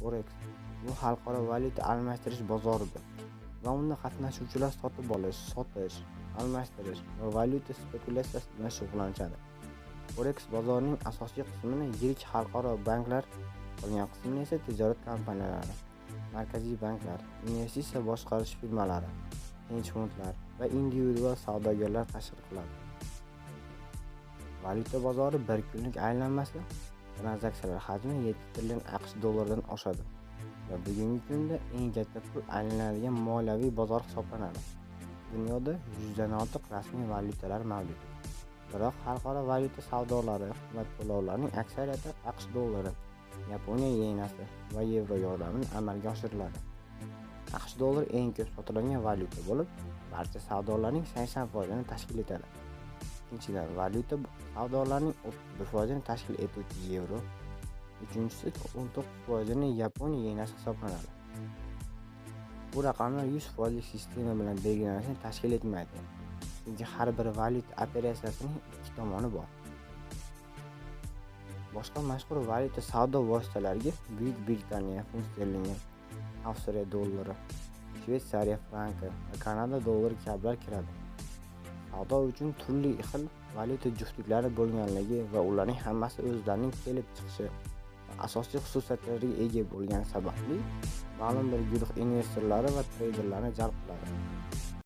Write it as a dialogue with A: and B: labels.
A: forex bu xalqaro valyuta almashtirish bozoridir. Va unda qatnashuvchilar sotib olish sotish almashtirish va valyuta spekulyatsiyasi bilan shug'ullanishadi. Forex bozorining asosiy qismini yirik xalqaro banklar qolgan qismini esa tijorat kompaniyalari markaziy banklar investitsiya boshqarish firmalari hedj fondlar va individual savdogarlar tashkil qiladi. Valyuta bozori bir kunlik aylanmasi tranzaksiyalar hajmi 7 trillion aqsh dollaridan oshadi va bugungi kunda eng katta pul aylanadigan moliyaviy bozor hisoblanadi. Dunyoda yuzdan ortiq rasmiy valyutalar mavjud. Biroq xalqaro valyuta savdolari va to'lovlarning aksariyati aqsh dollari yaponiya yenasi va yevro yordamida amalga oshiriladi aqsh dollari eng ko'p sotiladigan valyuta bo'lib barcha savdolarning 80 foizini tashkil etadi. Ikkinchidan valyuta savdolarining 31 foizini tashkil etuvchi yevro uchinchisi 19 foizini yaponiya yenasi hisoblanadi. Bu raqamlar 100 foizlik sistema bilan belgilanishini tashkil etmaydi chunki har bir valyuta operatsiyasining ikki tomoni bor. Boshqa mashhur valyuta savdo vositalariga buyuk britaniya funt sterlingi avstriya dollari shvetsariya franki va kanada dollari kabilar kiradi. Savdo uchun turli xil valyuta juftliklari bo'lganligi va ularning hammasi o'zlarining kelib chiqishi asosiy xususiyatlarga ega bo'lgani sababli ma'lum bir guruh investorlari va treyderlarni jalb qiladi.